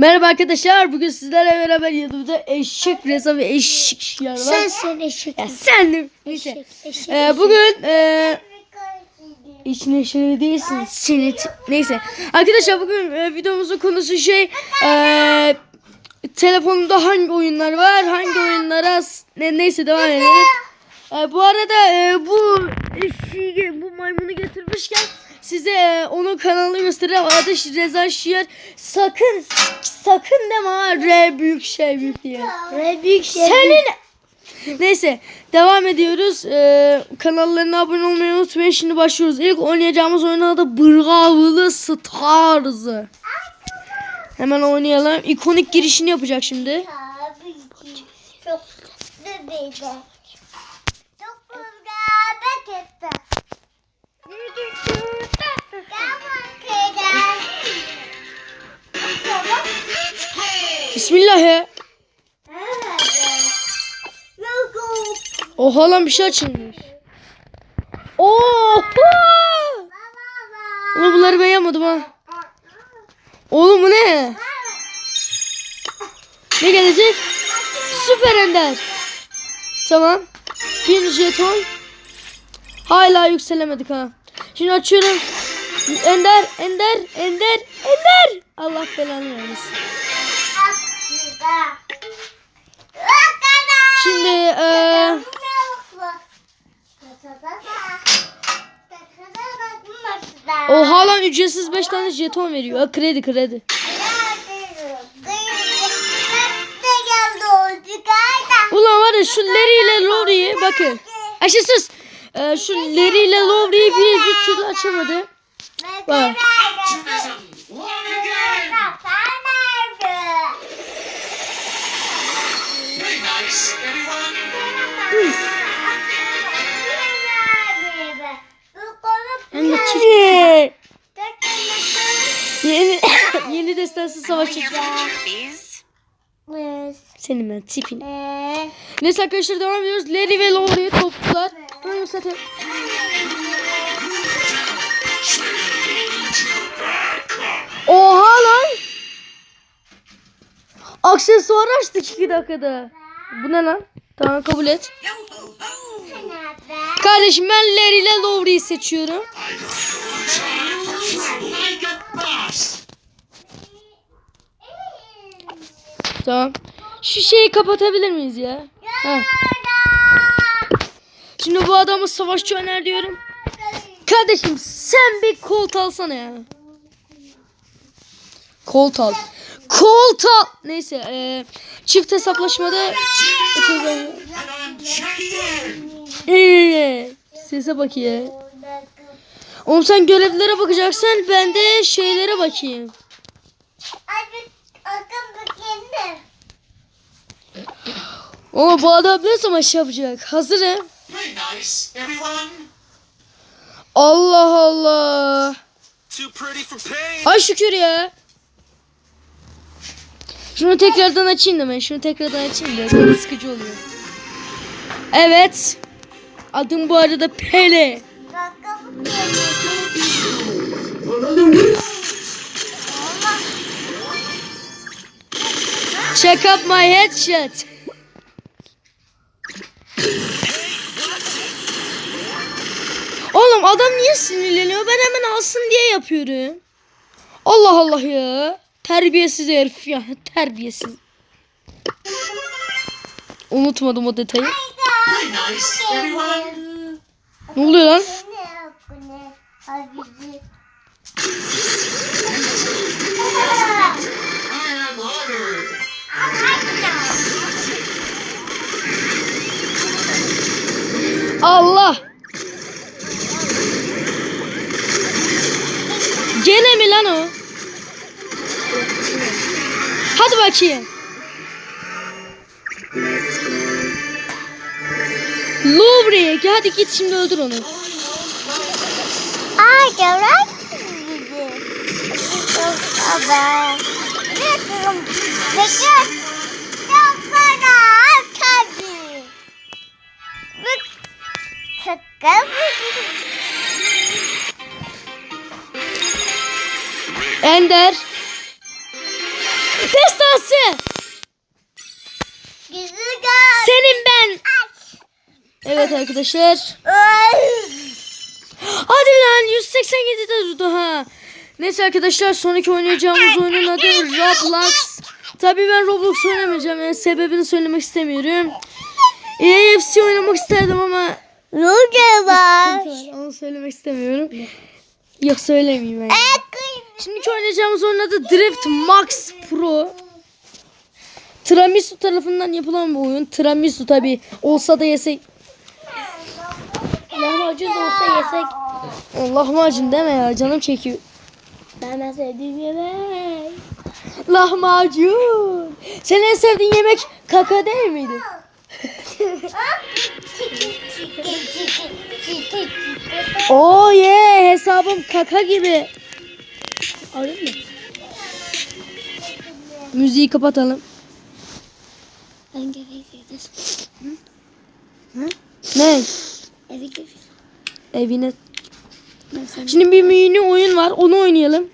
Merhaba arkadaşlar. Bugün sizlerle beraber yanımda eşek Reza ve eşek Şiar var. Sensin eşek. Ya sen neyse. Eşek, eşek, Ee, bugün e, işin eşeği değilsin. Sinit. Neyse. Arkadaşlar bugün e, videomuzun konusu şey e, telefonumda hangi oyunlar var? Hangi oyunlara ne, neyse devam edelim. E, bu arada e, bu eşeği, bu maymunu getirmişken size e, onun kanalını göstereceğim. Adı Reza Şiar. Sakın sakın deme ha R büyük şey büyük diye. Ve büyük şey. Senin Neyse devam ediyoruz. Ee, kanallarına abone olmayı unutmayın. Şimdi başlıyoruz. İlk oynayacağımız oyunun adı Bravlı Stars. Hemen oynayalım. İkonik girişini yapacak şimdi. Çok. Çok Bismillah ya. Oha lan bir şey açılmış. Oha! Oğlum bunları yapmadım ha. Oğlum bu ne? Ne gelecek? Süper Ender. Tamam. Bir jeton. Hala yükselemedik ha. Şimdi açıyorum. Ender, Ender, Ender, Ender. Allah belanı vermesin. Şimdi eee Oha lan ücretsiz 5 tane jeton veriyor. Kredi kredi. Ulan var ya şu Larry ile Lowry'i bakın. Ayşe sus. Ee, şu Larry ile Lowry'i bir, bir türlü açamadı. Bak. Destansı savaşçı. Senin ben tipin. Neyse arkadaşlar devam ediyoruz. Larry ve Lowry'i toplular. Böyle zaten. Oha lan. Aksesuar açtık 2 dakikada. Bu ne lan? Tamam kabul et. Kardeşim ben Larry ile Lowry'i seçiyorum. Tamam. Şu şeyi kapatabilir miyiz ya? Şimdi bu adamı savaşçı öner diyorum. Kardeşim sen bir kolt alsana ya. Kolt al. Kolt al. Neyse e, çift hesaplaşmada. Ee, Sese bak ya. Oğlum sen görevlere bakacaksın ben de şeylere bakayım. Oğlum bu adam ne savaş yapacak? Hazırım. Very nice, everyone. Allah Allah. Too pretty for pain. Ay şükür ya. Şunu tekrardan açayım da ben. Şunu tekrardan açayım da. Çok sıkıcı oluyor. Evet. Adım bu arada Pele. Check up my headshot. Oğlum adam niye sinirleniyor? Ben hemen alsın diye yapıyorum. Allah Allah ya. Terbiyesiz herif ya. Terbiyesiz. Unutmadım o detayı. Ne oluyor lan? Hadi git şimdi öldür onu. Ay. Çok fena. Tabii. Bak. Şaka Ender. Gel. Senin. Evet arkadaşlar. Hadi lan 187'de durdu ha. Neyse arkadaşlar sonraki oynayacağımız oyunun adı Roblox. Tabii ben Roblox oynamayacağım. Yani sebebini söylemek istemiyorum. EAFC oynamak isterdim ama Ruge var. onu söylemek istemiyorum. Yok söylemeyeyim ben. Şimdiki oynayacağımız oyunun adı Drift Max Pro. Tiramisu tarafından yapılan bir oyun. Tiramisu tabi olsa da yesek. Lahmacun da olsa yesek. Lahmacun deme ya canım çekiyor. Ben en sevdiğim yemek. Lahmacun. Senin en sevdiğin yemek kaka değil miydi? Oo ye hesabım kaka gibi. Alayım mı? Müziği kapatalım. Ben gideriz. Ne? Eve gideriz. Evine. Şimdi bir mini oyun var. Onu oynayalım.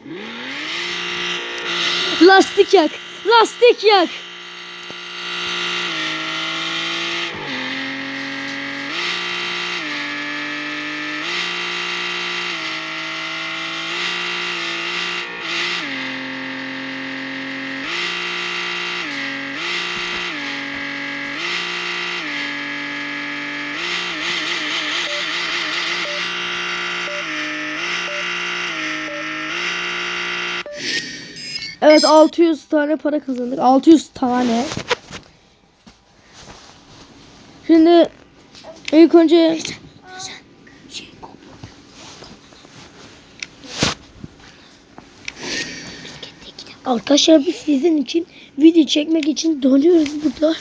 Lastik yak. Lastik yak. Evet 600 tane para kazandık. 600 tane. Şimdi ilk önce Arkadaşlar biz sizin için video çekmek için donuyoruz burada.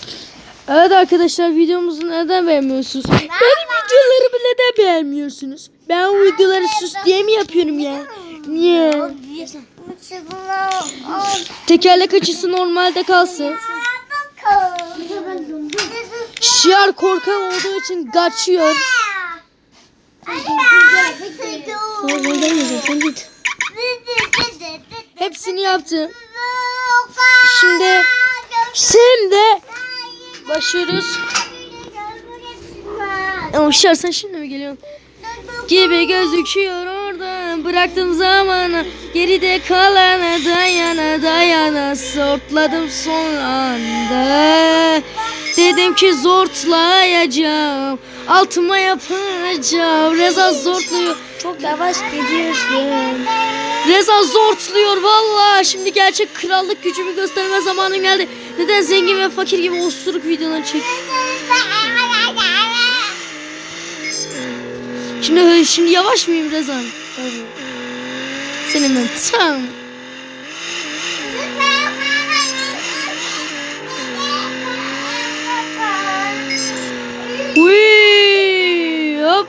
Evet arkadaşlar videomuzu neden beğenmiyorsunuz? Benim videolarımı neden beğenmiyorsunuz? Ben videoları süs diye mi yapıyorum ya? Niye? Tekerlek açısı normalde kalsın. Şiar korkak olduğu için kaçıyor. Hepsini yaptım. Şimdi şimdi başlıyoruz. Ama şarsen şimdi mi geliyorsun? Gibi gözüküyor orada bıraktım zamanı. Geride kalana dayana dayana sortladım son anda. Dedim ki zortlayacağım altıma yapacağım. Reza zortluyor. Çok yavaş gidiyorsun. Reza zortluyor valla şimdi gerçek krallık gücümü gösterme zamanım geldi. Neden zengin ve fakir gibi osuruk videoları çek Şimdi şimdi yavaş mıyım Rezan? Senin tam. Uy, hop.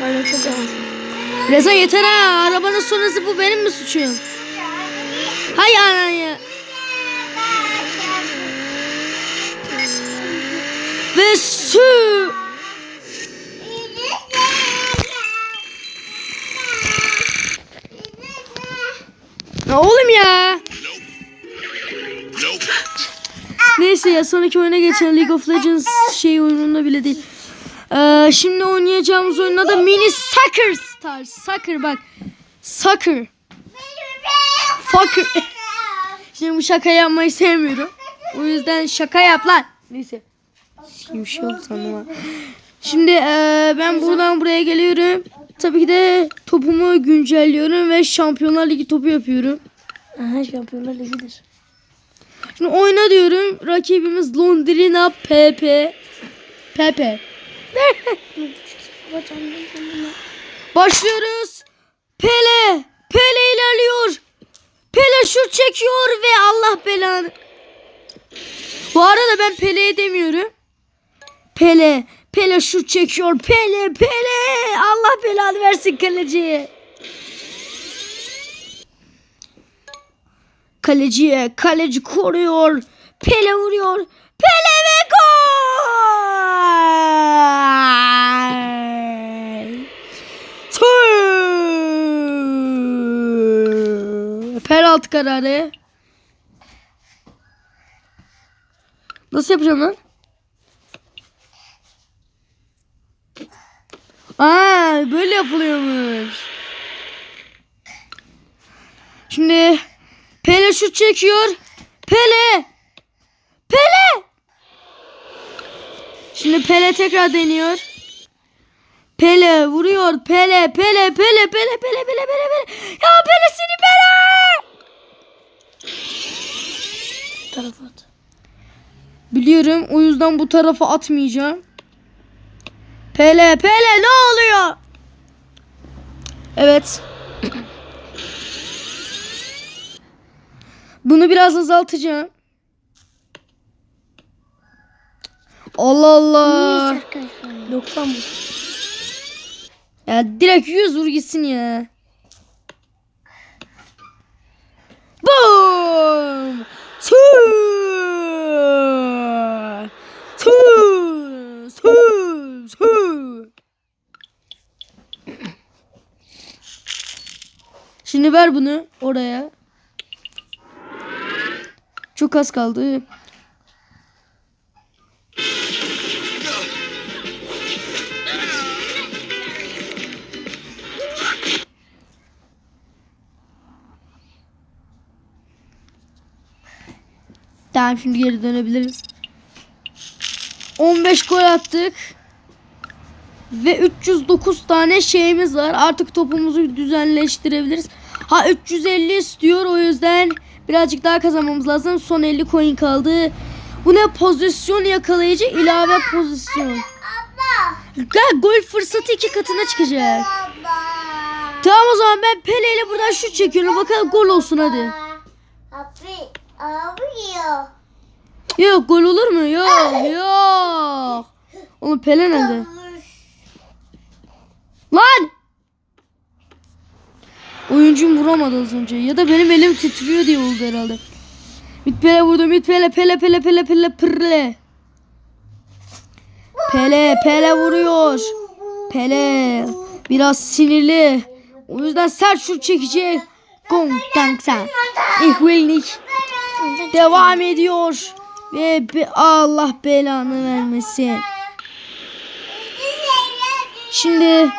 Hala çok yavaş. Rezan yeter ha. Arabanın sonrası bu benim mi suçum? Hay anan ya. Ve su. Ya oğlum ya. Neyse ya sonraki oyuna geçelim. League of Legends şey oyununda bile değil. Ee, şimdi oynayacağımız oyunun adı Mini Soccer Stars. Soccer bak. Soccer. Fucker. Şimdi bu şaka yapmayı sevmiyorum. O yüzden şaka yap lan. Neyse. Bir şey oldu sandım ha. Şimdi eee, ben buradan buraya geliyorum. Tabii ki de topumu güncelliyorum ve Şampiyonlar Ligi topu yapıyorum. Aha şampiyonlar ligidir. Şimdi oyna diyorum. Rakibimiz Londrina PP. PP. Başlıyoruz. Pele. Pele ilerliyor. Pele şut çekiyor ve Allah belanı. Bu arada ben Pele'ye demiyorum. Pele. Pele şut çekiyor. Pele. Pele. Allah belanı versin kaleciye. Kaleciye. Kaleci koruyor. Pele vuruyor. Pele ve gol. Tüy. Penaltı kararı. Nasıl yapacağım lan? Yapılıyormuş. Şimdi Pele şut çekiyor. Pele! Pele! Şimdi Pele tekrar deniyor. Pele vuruyor. Pele, Pele, Pele, Pele, Pele, Pele, Pele, Pele. Ya Pele seni Pele! Tarafa at. Biliyorum o yüzden bu tarafa atmayacağım. Pele, Pele ne oluyor? Evet. Bunu biraz azaltacağım. Allah Allah. Arkadaşlar 90 bu. Ya direkt 100 vur gitsin ya. Boom! Su! Su! Su! Su! Şimdi ver bunu oraya. Çok az kaldı. Tamam şimdi geri dönebiliriz. 15 gol attık. Ve 309 tane şeyimiz var. Artık topumuzu düzenleştirebiliriz. Ha 350 istiyor o yüzden birazcık daha kazanmamız lazım. Son 50 coin kaldı. Bu ne pozisyon yakalayıcı ilave pozisyon. Gel gol fırsatı iki katına çıkacak. Tamam o zaman ben Pele ile buradan şut çekiyorum. Bakalım gol olsun hadi. Abi, abi ya. Yok gol olur mu? Yok yok. Oğlum Pele nerede? Lan! Oyuncum vuramadı az önce. Ya da benim elim titriyor diye oldu herhalde. Mit Pele vurdu. Mit Pele Pele Pele Pele Pele Pele. Pele vuruyor. Pele biraz sinirli. O yüzden sert şut çekecek. Gong dang sen. Ich will nicht. Devam ediyor. Ve Allah belanı vermesin. Şimdi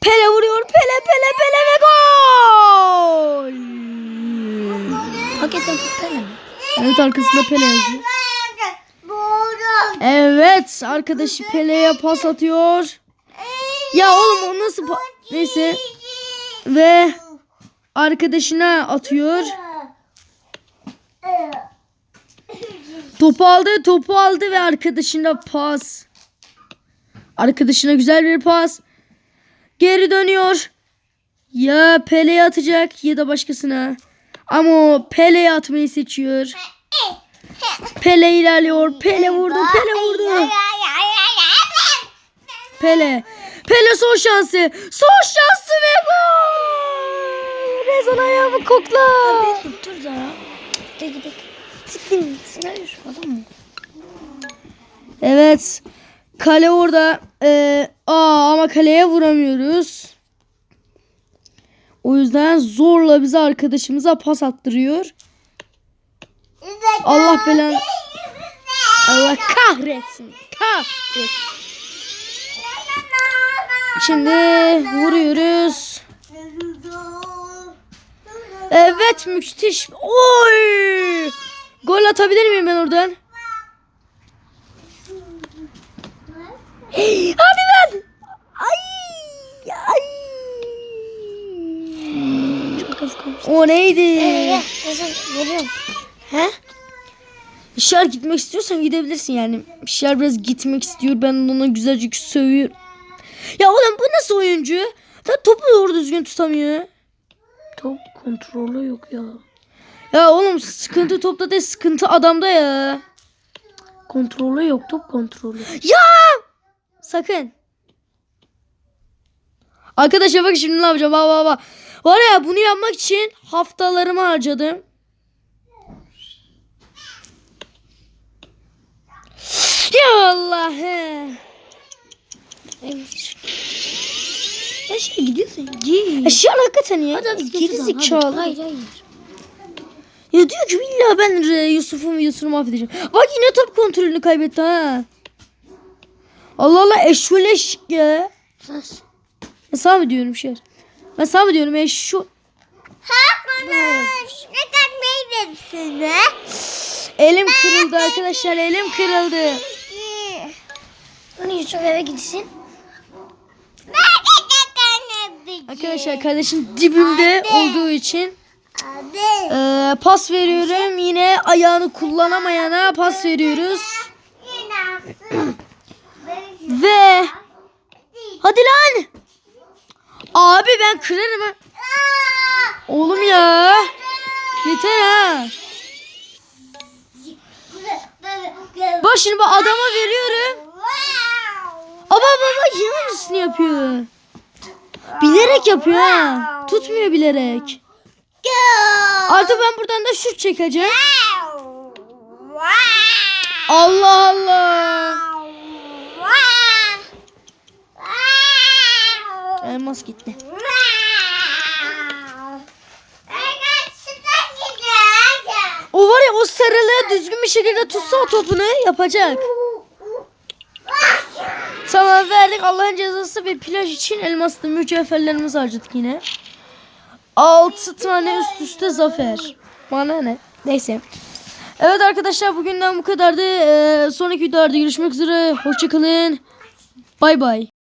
Pele vuruyor. Pele Pele Pele ve gol. Hakikaten Pele mi? Evet arkasında Pele yazıyor. Evet arkadaşı Pele'ye pas atıyor. Ya oğlum o nasıl neyse ve arkadaşına atıyor. Topu aldı, topu aldı ve arkadaşına pas. Arkadaşına güzel bir pas. Geri dönüyor. Ya Pele'ye atacak ya da başkasına. Ama o Pele'ye atmayı seçiyor. Pele ilerliyor. Pele vurdu. Pele vurdu. Pele. Pele son şansı. Son şansı ve gol. Rezan ayağımı kokla. Dur Zara. De gidelim. Siktir. Senaryo şu adam mı? Evet. Kale orada. Ee, aa, ama kaleye vuramıyoruz. O yüzden zorla bizi arkadaşımıza pas attırıyor. Allah belanı. Allah kahretsin. Kahretsin. Şimdi vuruyoruz. Evet müthiş. Oy! Gol atabilir miyim ben oradan? Hadi ben. Ay! Ay! Çok az kalmış. O neydi? Gel. Geliyorum. He? Şer gitmek istiyorsan gidebilirsin yani. Şer biraz gitmek istiyor. Ben ona güzelce sövüyorum. Ya oğlum bu nasıl oyuncu? Da topu doğru düzgün tutamıyor. Top kontrolü yok ya. Ya oğlum sıkıntı topta değil sıkıntı adamda ya. Kontrolü yok top kontrolü. Ya! Sakın. Arkadaşlar bak şimdi ne yapacağım. Bak bak bak. Var ya bunu yapmak için haftalarımı harcadım. Ya Allah. he. Aşağı gidiyorsun. Git. Eşya hakikaten ya. Hadi hadi Geri zekalı. Hayır hayır. Ya diyor ki illa ben e, Yusuf'un videosunu mahvedeceğim. Bak yine top kontrolünü kaybetti ha. Allah Allah eşuleş ya. Sus. Sana mı diyorum şey? Sana mı diyorum eşu... Ha konuş. Ne verirsin be? Elim kırıldı arkadaşlar elim kırıldı. Hani Yusuf eve gitsin. Arkadaşlar kardeşim dibimde olduğu için Abi. e, pas veriyorum. Yine ayağını kullanamayana pas veriyoruz. Yine Ve hadi lan. Abi ben kırarım ha. Oğlum ya. Yeter ha. Bak şimdi bak adama veriyorum. Ama baba yine aynısını yapıyor. Bilerek yapıyor ha. Tutmuyor bilerek. Artık ben buradan da şut çekeceğim. Allah Allah. Elmas gitti. O var ya o sarılı düzgün bir şekilde tutsa o topunu yapacak. Tamam verdik Allah'ın cezası bir plaj için elmaslı mücevherlerimizi harcadık yine. 6 tane üst üste zafer. Bana ne? Neyse. Evet arkadaşlar bugünden bu kadardı. Ee, sonraki videolarda görüşmek üzere. Hoşçakalın. Bay bay.